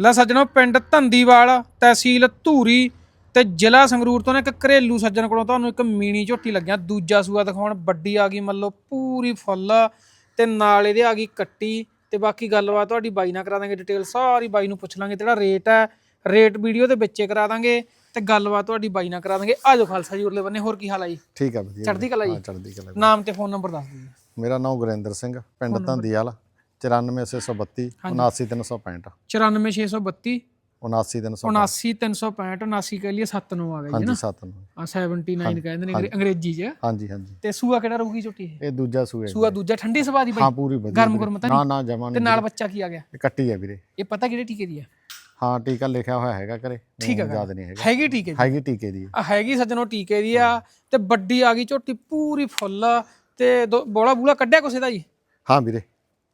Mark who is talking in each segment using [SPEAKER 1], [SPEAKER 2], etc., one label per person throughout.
[SPEAKER 1] ਲੈ ਸੱਜਣੋ ਪਿੰਡ ਧੰਦੀਵਾਲ ਤਹਿਸੀਲ ਧੂਰੀ ਤੇ ਜ਼ਿਲ੍ਹਾ ਸੰਗਰੂਰ ਤੋਂ ਨਾ ਇੱਕ ਘਰੇਲੂ ਸੱਜਣ ਕੋਲੋਂ ਤੁਹਾਨੂੰ ਇੱਕ ਮੀਣੀ ਝੋਟੀ ਲੱਗਿਆ। ਦੂਜਾ ਸੂਆ ਦਿਖਾਉਣ ਵੱਡੀ ਆ ਗਈ ਮੰਨ ਲਓ ਪੂਰੀ ਫੁੱਲ ਤੇ ਨਾਲ ਇਹਦੇ ਆ ਗਈ ਕੱਟੀ ਤੇ ਬਾਕੀ ਗੱਲਬਾਤ ਤੁਹਾਡੀ ਬਾਈ ਨਾਲ ਕਰਾ ਦਾਂਗੇ ਡਿਟੇਲ ਸਾਰੀ ਬਾਈ ਨੂੰ ਪੁੱਛ ਲਾਂਗੇ ਜਿਹੜਾ ਰੇਟ ਹੈ ਰੇਟ ਵੀਡੀਓ ਦੇ ਵਿੱਚੇ ਕਰਾ ਦਾਂਗੇ ਤੇ ਗੱਲਬਾਤ ਤੁਹਾਡੀ ਬਾਈ ਨਾਲ ਕਰਾ ਦਾਂਗੇ। ਆਜੋ ਖਾਲਸਾ ਜੀ ਉਰਲੇ ਬੰਨੇ ਹੋਰ ਕੀ ਹਾਲ ਆ ਜੀ?
[SPEAKER 2] ਠੀਕ ਆ ਵਧੀਆ।
[SPEAKER 1] ਚੜ੍ਹਦੀ ਕਲਾ ਜੀ?
[SPEAKER 2] ਹਾਂ ਚੜ੍ਹਦੀ ਕਲਾ
[SPEAKER 1] ਨਾਮ ਤੇ ਫੋਨ ਨੰਬਰ ਦੱਸ ਦਿਓ
[SPEAKER 2] ਮੇਰਾ ਨਾਮ ਗੁਰਿੰਦਰ ਸਿੰਘ ਪਿੰਡ ਧੰਦੀਵਾਲ। 94632 79365
[SPEAKER 1] 94632
[SPEAKER 2] 79365
[SPEAKER 1] 79365 79 ਕਹਿ ਲਈਏ 7 ਨੂੰ ਆ ਗਿਆ ਜੀ
[SPEAKER 2] ਹਾਂਜੀ
[SPEAKER 1] ਨਾ?
[SPEAKER 2] ਸੱਤ ਨੂੰ।
[SPEAKER 1] ਆ 79 ਕਹਿੰਦੇ ਨੇ ਅੰਗਰੇ- ਅੰਗਰੇਜ਼ੀ 'ਚ।
[SPEAKER 2] ਹਾਂਜੀ ਹਾਂਜੀ।
[SPEAKER 1] ਤੇ ਸੂਆ ਕਿਹੜਾ ਰਹੂਗੀ ਝੋਟੀ ਇਹ?
[SPEAKER 2] ਇਹ ਦੂਜਾ ਸੂਆ ਹੈ
[SPEAKER 1] ਸੂਆ ਦੂਜਾ ਠੰਡੀ ਸਵਾ ਦੀ
[SPEAKER 2] ਹਾਂ
[SPEAKER 1] ਬਾਈ।
[SPEAKER 2] ਪੂਰੀ ਵਧੀਆ
[SPEAKER 1] ਗਰਮ
[SPEAKER 2] ਵੀਰੇ।
[SPEAKER 1] ਗੁਰਮ ਤਾਂ
[SPEAKER 2] ਨਾ ਨਾ ਜਮਾ
[SPEAKER 1] ਤੇ
[SPEAKER 2] ਨਹੀਂ
[SPEAKER 1] ਨਾਲ ਬੱਚਾ ਕੀ ਆ ਗਿਆ?
[SPEAKER 2] ਇਹ ਕੱਟੀ ਹੈ ਵੀਰੇ।
[SPEAKER 1] ਇਹ ਪਤਾ ਕਿਹੜੇ ਟੀਕੇ ਦੀ ਆ?
[SPEAKER 2] ਹਾਂ ਟੀਕਾ ਲਿਖਿਆ ਹੋਇਆ ਹੈਗਾ ਘਰੇ।
[SPEAKER 1] ਠੀਕ ਹੈ ਗੱਲ।
[SPEAKER 2] ਯਾਦ ਨਹੀਂ ਹੈਗਾ।
[SPEAKER 1] ਹੈਗੀ ਟੀਕੇ ਦੀ?
[SPEAKER 2] ਹੈਗੀ ਟੀਕੇ ਦੀ
[SPEAKER 1] ਆ। ਹੈਗੀ ਸੱਜਣੋ ਟੀਕੇ ਦੀ ਆ। ਤੇ ਵੱਡੀ ਆ ਗਈ ਝੋਟੀ ਪੂਰੀ ਫੁੱਲ ਤੇ ਬੋਲਾ ਬੂਲਾ ਕੱਢਿਆ ਕੁਛ ਦਾ ਜੀ?
[SPEAKER 2] ਹਾਂ ਵੀਰੇ।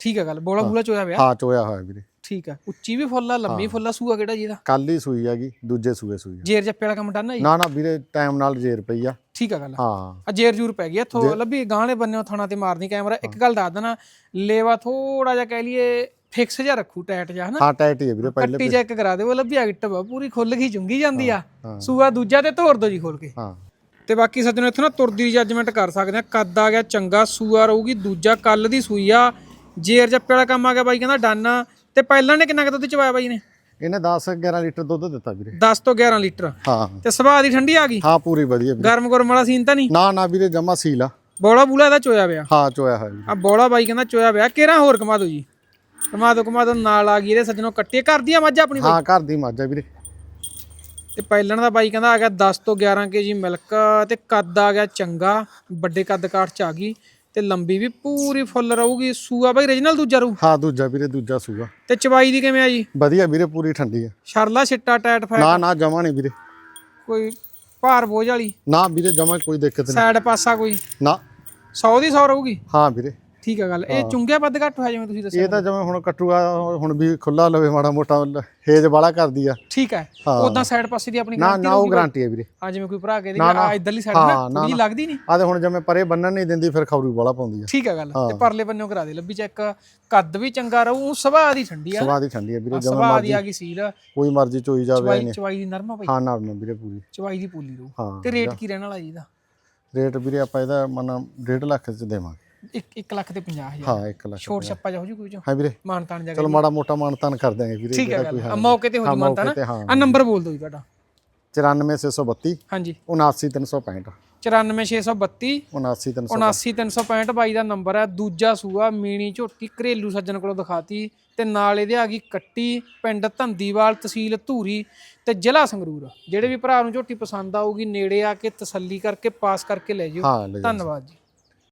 [SPEAKER 1] ਠੀਕ ਆ ਗੱਲ ਬੋਲਾ ਬੂਲਾ ਚੋਇਆ ਪਿਆ?
[SPEAKER 2] ਹਾਂ ਚੋਇਆ ਹੋਇਆ ਵੀਰੇ।
[SPEAKER 1] ਠੀਕ ਆ ਉੱਚੀ ਵੀ ਫੁੱਲ ਆ ਲੰਮੀ ਫੁੱਲ ਆ ਸੂਆ ਕਿਹੜਾ ਜੀ ਇਹਦਾ?
[SPEAKER 2] ਕੱਲ ਹੀ ਸੂਈ ਹੈਗੀ ਦੂਜੇ ਸੂਏ ਸੂਈ ਆ।
[SPEAKER 1] ਜੇਰ ਜੱਪੇ ਵਾਲਾ ਕੰਮ ਡਨ ਆ ਜੀ?
[SPEAKER 2] ਨਾ ਨਾ ਵੀਰੇ ਟਾਈਮ ਨਾਲ ਜੇਰ ਪਈ ਆ।
[SPEAKER 1] ਠੀਕ ਆ ਗੱਲ।
[SPEAKER 2] ਹਾਂ।
[SPEAKER 1] ਆ ਜੇਰ ਜੂਰ ਪੈ ਗਈ ਇੱਥੋਂ ਲੱਭੀ ਗਾਂਲੇ ਬੰਨਿਓ ਥਾਣਾ ਤੇ ਮਾਰਨੀ ਕੈਮਰਾ। ਇੱਕ ਗੱਲ ਦੱਸ ਦੇਣਾ ਲੇਵਾ ਥੋੜਾ ਜਿਹਾ ਕਹਿ ਲਈਏ ਫਿਕਸ ਜਿਹਾ ਰੱਖੂ ਟਾਈਟ ਜਿਹਾ ਹਨਾ?
[SPEAKER 2] ਹਾਂ ਟਾਈਟ ਹੀ ਹੈ ਵੀਰੇ ਪਹਿਲੇ
[SPEAKER 1] ਕੱਟੀ ਚੈੱਕ ਕਰਾ ਦਿਓ ਲੱਭੀ ਆ ਪੂਰੀ ਖੁੱਲ ਗਈ ਚੁੰਗੀ ਜਾਂਦੀ ਆ।
[SPEAKER 2] ਹਾਂ।
[SPEAKER 1] ਸੂਆ ਦੂਜਾ ਤੇ ਤੋੜ ਦੋ ਜੀ ਖੋਲ ਕੇ।
[SPEAKER 2] ਹਾਂ।
[SPEAKER 1] ਤੇ ਬਾਕੀ ਸੱਜਣੋ ਇੱਥੇ ਨਾ ਤੁਰਦੀ ਜੱਜਮੈਂਟ ਕਰ ਸਕਦੇ ਆ ਕੱਦ ਆ ਗਿਆ ਚੰਗਾ ਸੂਆ ਰਹੂਗੀ ਦੂਜਾ ਕੱਲ ਦੀ ਸੂਈ ਆ ਜੇਰ ਜੱਪੇ ਵਾਲਾ ਕੰਮ ਆ ਗਿਆ ਬਾਈ ਕਹਿੰਦਾ ਡਨ। ਆ ਤੇ ਪਹਿਲਾਂ ਨੇ ਕਿੰਨਾ ਕੁ ਦੁੱਧ ਚਵਾਇਆ ਬਾਈ ਨੇ
[SPEAKER 2] ਇਹਨੇ 10 11 ਲੀਟਰ ਦੁੱਧ ਦਿੱਤਾ ਵੀਰੇ।
[SPEAKER 1] 10 ਤੋਂ 11 ਲੀਟਰ।
[SPEAKER 2] ਹਾਂ।
[SPEAKER 1] ਤੇ ਸੁਭਾਅ ਦੀ ਠੰਡੀ ਆ ਗਈ?
[SPEAKER 2] ਹਾਂ ਪੂਰੀ ਵਧੀਆ ਵੀਰੇ।
[SPEAKER 1] ਗਰਮ ਗਰਮ ਵਾਲਾ ਸੀਨ ਤਾਂ ਨਹੀਂ?
[SPEAKER 2] ਨਾ ਨਾ ਵੀਰੇ ਜਮਾ ਸੀਲ ਆ।
[SPEAKER 1] ਬੋਲਾ ਬੂਲਾ ਇਹਦਾ ਚੋਇਆ ਪਿਆ?
[SPEAKER 2] ਹਾਂ ਚੋਇਆ ਹੋਇਆ ਵੀਰੇ
[SPEAKER 1] ਆ ਬੋਲਾ ਬਾਈ ਕਹਿੰਦਾ ਚੋਇਆ ਪਿਆ। ਕਿਹੜਾ ਹੋਰ ਕਮਾ ਦੋ ਜੀ? ਕਮਾ ਦੋ ਕਮਾ ਦੋ ਨਾਲ ਆ ਗਈ ਇਹਦੇ ਸੱਜਣੋ ਕੱਟੇ। ਕਰਦੀ ਆ ਮੱਝ ਆਪਣੀ
[SPEAKER 2] ਹਾਂ ਘਰ ਦੀ ਮੱਝ ਆ ਵੀਰੇ।
[SPEAKER 1] ਤੇ ਪਹਿਲਣ ਦਾ ਬਾਈ ਕਹਿੰਦਾ ਆ ਗਿਆ 10 ਤੋਂ 11 ਕੇਜੀ ਮਿਲਕ। ਤੇ ਕੱਦ ਆ ਗਿਆ ਚੰਗਾ। ਵੱਡੇ ਕੱਦ ਕਾਠ ਚ ਆ ਗਈ। ਤੇ ਲੰਬੀ ਵੀ ਪੂਰੀ ਫੁੱਲ ਰਹੂਗੀ ਸੂਆ ਬਾਈ ਰੀਜਨਲ ਦੂਜਾ ਰਹੂ?
[SPEAKER 2] ਹਾਂ ਦੂਜਾ ਵੀਰੇ ਦੂਜਾ ਸੂਗਾ
[SPEAKER 1] ਤੇ ਚਵਾਈ ਦੀ ਕਿਵੇਂ ਆ ਜੀ?
[SPEAKER 2] ਵਧੀਆ ਵੀਰੇ ਪੂਰੀ ਠੰਡੀ ਆ।
[SPEAKER 1] ਸ਼ਰਲਾ ਛਿੱਟਾ ਟੈਟ ਫੈ
[SPEAKER 2] ਨਾ ਨਾ ਜਮਾ ਨਹੀਂ ਵੀਰੇ।
[SPEAKER 1] ਕੋਈ ਭਾਰ ਬੋਝ ਵਾਲੀ?
[SPEAKER 2] ਨਾ ਵੀਰੇ ਜਮਾ ਕੋਈ ਦਿੱਕਤ ਨਹੀਂ।
[SPEAKER 1] ਸਾਈਡ ਪਾਸਾ ਕੋਈ?
[SPEAKER 2] ਨਾ।
[SPEAKER 1] 100 ਦੀ 100 ਰਹੂਗੀ?
[SPEAKER 2] ਹਾਂ ਵੀਰੇ।
[SPEAKER 1] ਠੀਕ ਆ ਗੱਲ। ਇਹ ਚੁੰਗਿਆ ਵੱਧ ਘੱਟ ਹੋਇਆ ਜਿਵੇਂ ਤੁਸੀਂ ਦੱਸਿਆ
[SPEAKER 2] ਇਹ ਤਾਂ ਜਿਵੇਂ ਹੁਣ ਕੱਟੂਗਾ ਹੁਣ ਵੀ ਖੁੱਲਾ ਲਵੇ ਮਾੜਾ ਮੋਟਾ ਹੇਜ ਵਾਲਾ ਕਰਦੀ ਆ।
[SPEAKER 1] ਠੀਕ ਹੈ। ਉਦਾਂ ਸਾਈਡ ਪਾਸੇ ਦੀ ਆਪਣੀ
[SPEAKER 2] ਨਾ
[SPEAKER 1] ਗਾਰੰਟੀ
[SPEAKER 2] ਨਾ ਉਹ ਗਾਰੰਟੀ ਹੈ ਵੀਰੇ।
[SPEAKER 1] ਆ ਜਿਵੇਂ ਕੋਈ ਭਰਾ ਕੇ ਦੀ
[SPEAKER 2] ਨਾ, ਨਾ।
[SPEAKER 1] ਆ ਇਧਰਲੀ ਸਾਈਡ ਨਾ
[SPEAKER 2] ਨਾ, ਨਾ।
[SPEAKER 1] ਲੱਗਦੀ ਨਹੀਂ।
[SPEAKER 2] ਆ ਤੇ ਹੁਣ ਜਿਵੇਂ ਪਰੇ ਬੰਨਣ ਨਹੀਂ ਦਿੰਦੀ ਫਿਰ ਖੌਰੂ ਵਾਲਾ ਪਾਉਂਦੀ ਆ।
[SPEAKER 1] ਠੀਕ ਆ ਗੱਲ। ਤੇ ਪਰਲੇ ਬੰਨਿਓ ਕਰਾ ਦੇ ਲੱਭੀ ਚੈੱਕ ਕੱਦ ਵੀ ਚੰਗਾ ਰਹੂ ਸੁਭਾਅ ਦੀ ਠੰਡੀ ਆ
[SPEAKER 2] ਸਵਾਦ ਹੀ ਠੰਡੀ ਆ ਵੀਰੇ ਜਿਵੇਂ
[SPEAKER 1] ਸੁਭਾਅ ਦੀ ਆ ਗਈ ਸੀਲ
[SPEAKER 2] ਕੋਈ ਮਰਜ਼ੀ ਚੋਈ ਜਾਵੇ
[SPEAKER 1] ਚਵਾਈ ਚਵਾਈ ਦੀ ਨਰਮਾ ਭਾਈ।
[SPEAKER 2] ਹਾਂ ਨਾ ਨਾ ਵੀਰੇ ਪੂਰੀ।
[SPEAKER 1] ਚਵਾਈ ਦੀ ਪੂਲੀ ਰਹੂ। ਤੇ ਰੇਟ ਕੀ ਰਹਿਣ ਵਾਲਾ ਜੀ ਇਹਦਾ?
[SPEAKER 2] ਰੇਟ ਵੀਰੇ ਆਪਾਂ ਇਹਦਾ ਮਨ 1.5 ਲੱਖ ਚ ਦੇਵਾਂਗੇ।
[SPEAKER 1] 1 1 ਲੱਖ ਤੇ 50000
[SPEAKER 2] ਹਾਂ 1 ਲੱਖ
[SPEAKER 1] ਛੋਟ ਛੱਪਾ ਜਾ ਹੋ ਜੂ ਕੋਈ ਜੋ।
[SPEAKER 2] ਹਾਂ ਵੀਰੇ।
[SPEAKER 1] ਮਾਨ ਤਾਨ ਜਾ
[SPEAKER 2] ਚਲੋ ਮਾੜਾ ਮੋਟਾ ਮਾਨਤਾਨ ਕਰ ਦਿਆਂਗੇ ਵੀਰੇ
[SPEAKER 1] ਠੀਕ ਹੈ ਮੌਕੇ ਤੇ ਹੋ ਜੂ ਮਾਨ ਤਾਨ
[SPEAKER 2] ਮੌਕੇ ਤੇ ਹਾਂ।
[SPEAKER 1] ਆ ਨੰਬਰ ਬੋਲ ਦਿਓ ਜੀ ਤੁਹਾਡਾ।
[SPEAKER 2] 94632
[SPEAKER 1] ਹਾਂਜੀ।
[SPEAKER 2] 79365
[SPEAKER 1] 94632
[SPEAKER 2] 79365
[SPEAKER 1] 79365 ਬਾਈ ਦਾ ਨੰਬਰ ਹੈ। ਦੂਜਾ ਸੂਆ ਮੀਣੀ ਝੋਟੀ ਘਰੇਲੂ ਸੱਜਣ ਕੋਲੋਂ ਦਿਖਾਤੀ। ਤੇ ਨਾਲ ਇਹਦੇ ਆ ਗਈ ਕੱਟੀ ਪਿੰਡ ਧੰਦੀਵਾਲ ਤਹਿਸੀਲ ਧੂਰੀ ਤੇ ਜ਼ਿਲ੍ਹਾ ਸੰਗਰੂਰ। ਜਿਹੜੇ ਵੀ ਭਰਾ ਨੂੰ ਝੋਟੀ ਪਸੰਦ ਆਊਗੀ ਨੇੜੇ ਆ ਕੇ ਤਸੱਲੀ ਕਰਕੇ ਪਾਸ ਕਰਕੇ
[SPEAKER 2] ਲੈ ਜਾਓ।
[SPEAKER 1] ਧੰਨਵਾਦ ਜੀ।